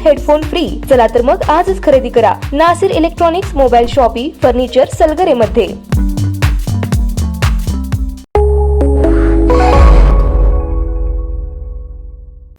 Headphone free. चला तर मग आजच खरेदी करा. Nasir electronics mobile shoppee furniture Salgare मध्ये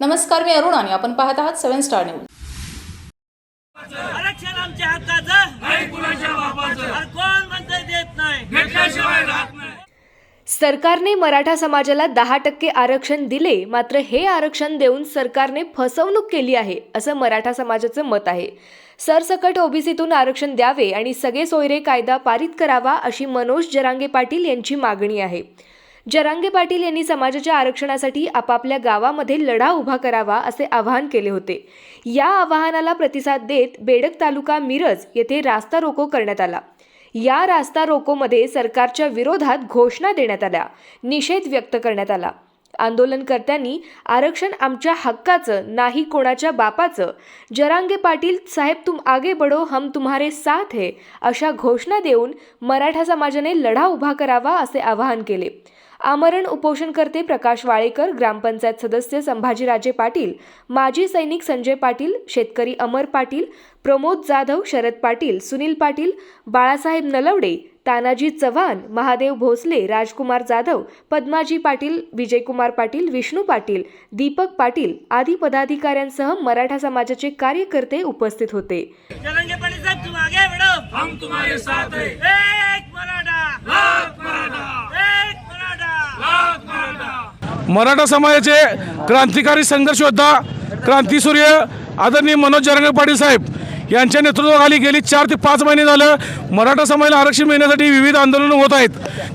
नमस्कार मी अरुण आणि आपण पाहत आहात सेव्हन स्टार न्यूज आरक्षण आमच्या हक्काचं नाही कुणाच्या बापाचं आणि कोण म्हणतंय देत नाही घेतल्याशिवाय राहत नाही सरकारने मराठा समाजाला दहा टक्के आरक्षण दिले मात्र हे आरक्षण देऊन सरकारने फसवणूक केली आहे असं मराठा समाजाचं मत आहे. सरसकट ओबीसीतून आरक्षण द्यावे आणि सगळे सोयरे कायदा पारित करावा अशी मनोज जरांगे पाटील यांची मागणी आहे. जरांगे पाटील यांनी समाजाच्या आरक्षणासाठी आपापल्या गावामध्ये लढा उभा करावा असे आवाहन केले होते. या आवाहनाला प्रतिसाद देत बेडक तालुका मिरज येथे रास्ता रोको करण्यात आला. या रास्ता रोकोमध्ये सरकारच्या विरोधात घोषणा देण्यात आल्या. निषेध व्यक्त करण्यात आला. आंदोलनकर्त्यांनी आरक्षण आमच्या हक्काचं नाही कोणाच्या बापाचं. जरांगे पाटील साहेब तुम आगे बढो हम तुम्हारे साथ है अशा घोषणा देऊन मराठा समाजाने लढा उभा करावा असे आवाहन केले. आमरण उपोषणकर्ते प्रकाश वाळेकर ग्रामपंचायत सदस्य संभाजीराजे पाटील माजी सैनिक संजय पाटील शेतकरी अमर पाटील प्रमोद जाधव शरद पाटील सुनील पाटील बाळासाहेब नलवडे तानाजी चव्हाण महादेव भोसले राजकुमार जाधव पद्माजी पाटील विजयकुमार पाटील विष्णू पाटील दीपक पाटील आदी पदाधिकाऱ्यांसह मराठा समाजाचे कार्यकर्ते उपस्थित होते जरंगे पाटील साहेब तुम आगे बढ़ो हम तुम्हारे साथ है एक मराठा लाख मराठा एक मराठा लाख मराठा समाजाचे क्रांतिकारी संघर्ष योद्धा क्रांतीसूर्य आदरणीय मनोज जरंगे पाटील साहेब यांच्या नेतृत्वाखाली गेली चार ते पाच महिने झालं. मराठा समाजाला आरक्षण मिळण्यासाठी विविध आंदोलनं होत आहेत.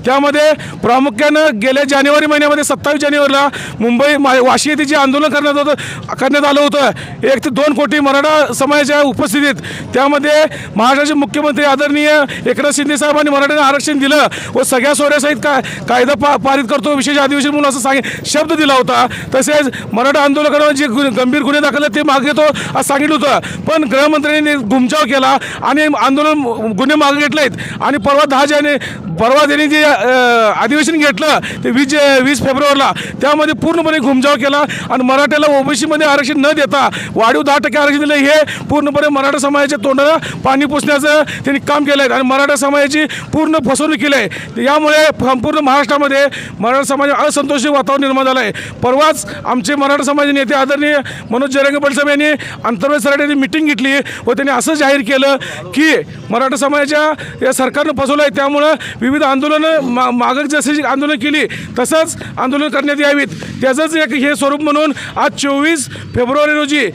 त्यामध्ये प्रामुख्यानं गेल्या जानेवारी महिन्यामध्ये सत्तावीस जानेवारीला मुंबई मा वाशी येथे जे आंदोलन करण्यात होतं करण्यात आलं होतं एक ते दोन कोटी मराठा समाजाच्या उपस्थितीत. त्यामध्ये महाराष्ट्राचे मुख्यमंत्री आदरणीय एकनाथ शिंदे साहेबांनी मराठ्यांना आरक्षण दिलं व सगळ्या सोऱ्यासहित का कायदा पा पारित करतो विशेष अधिवेशन म्हणून असं सांग शब्द दिला होता. तसेच मराठा आंदोलकांवर जे गु- गंभीर गुन्हे दाखल ते मागे येतो असं सांगितलं होतं. पण गृहमंत्र्यांनी घुमचाव केला आणि आंदोलन गुन्हे मागे घेतले आहेत आणि परवा दहा जाने परवा त्यांनी जे अधिवेशन घेतलं ते वीस जे- वीस फेब्रुवारीला त्यामध्ये पूर्णपणे घुमजाव केला आणि मराठ्याला ओबीसीमध्ये आरक्षण न देता वाढीव दहा टक्के आरक्षण दिलं. हे पूर्णपणे मराठा समाजाच्या तोंडाला पाणी पुसण्याचं त्यांनी काम केलं आहे आणि मराठा समाजाची पूर्ण फसवणूक केली आहे. यामुळे संपूर्ण महाराष्ट्रामध्ये मराठा समाज असंतोषी वातावरण निर्माण झालं आहे परवाच आमचे मराठा समाज नेते आदरणीय मनोज जरंगे पाटील साहेब यांनी अंतर्गत सराट्यांनी मिटिंग घेतली व त्यांनी असं जाहीर केलं की मराठा समाजाच्या या सरकारनं फसवलं आहे. त्यामुळं विविध आंदोलनं मा मागं जशी आंदोलन केली तसंच आंदोलन करण्यात यावीत. त्याचंच एक हे स्वरूप म्हणून आज चोवीस फेब्रुवारी रोजी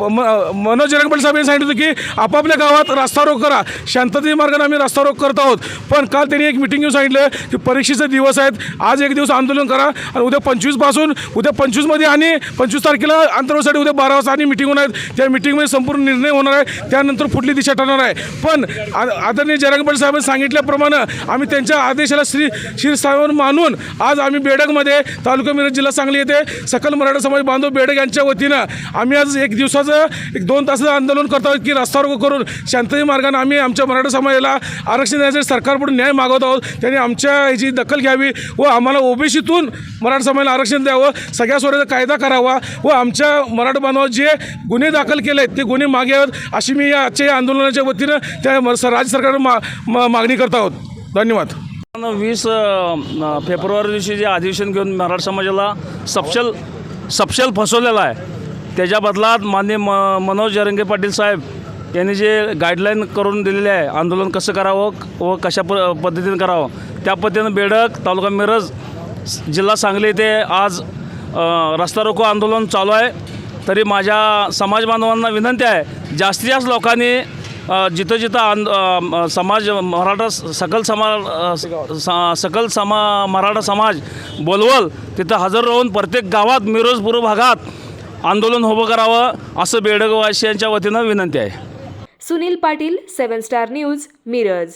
म- मनोज जरंगे साहेब यांनी सांगितलं होतं की आपापल्या गावात रस्ता रोक करा. शांततेच्या मार्गाने आम्ही रस्ता रोक करत आहोत. पण काल त्यांनी एक मिटिंग घेऊन सांगितलं की परीक्षेचे दिवस आहेत. आज एक दिवस आंदोलन करा. आणि उद्या पंचवीसपासून उद्या पंचवीसमध्ये आणि पंचवीस तारखेला आंतरवासाठी उद्या बारा वाजता आणि मिटिंग होणार आहेत. त्या मिटिंगमध्ये संपूर्ण निर्णय होणार आहे. त्यानंतर पुढली दिशा ठरणार आहे. पण आदरणीय जरंगे पाटील साहेबांनी सांगितल्याप्रमाणे आम्ही त्यांच्या आदेशाला श्री शिरसावर मानून आज आम्ही बेडकमध्ये तालुका मिरज जिल्हा सांगली येथे सकल मराठा समाज बांधव बेडक यांच्या वतीनं आम्ही आज एक दिवसाचं एक दोन तासाचं आंदोलन करत आहोत की रस्ता रोको करून शांततेच्या मार्गाने आम्ही आमच्या मराठा समाजाला आरक्षण देण्यासाठी सरकारकडून न्याय मागवत आहोत. त्यांनी आमच्या याची दखल घ्यावी व आम्हाला ओबीसीतून मराठा समाजाला आरक्षण द्यावं सगळ्या स्वराचा कायदा करावा व आमच्या मराठा बांधवावर जे गुन्हे दाखल केले आहेत ते गुन्हे मागे आहेत. अशी मी या आजच्या या आंदोलनाच्या वतीनं त्या म- राज्य सरकारनं मा मा- मागणी करत आहोत. धन्यवाद. वीस फेब्रुवारी दिवशी जे अधिवेशन घेऊन मराठा समाजाला सपशल सपशल फसवलेला आहे त्याच्या बदलात मान्य म मनोज जरंगे पाटील साहेब यांनी जे गाईडलाईन करून दिलेले आहे आंदोलन कसं करावं व कशा प पद्धतीनं करावं त्या पद्धतीनं बेडक तालुका मिरज जिल्हा सांगली येथे आज रस्ता रोको आंदोलन चालू आहे. तरी माझ्या समाज बांधवांना विनंती आहे जास्तीत जास्त लोकांनी जिथं जिथं आंद समाज मराठा स- सकल समाज स- सकल समा मराठा समाज बोलवल तिथं हजर राहून प्रत्येक गावात मिरोजपूर भागात आंदोलन उभं करावं असं बेडगवासियांच्या वतीनं विनंती आहे. Sunil Patil seven star news Miraj.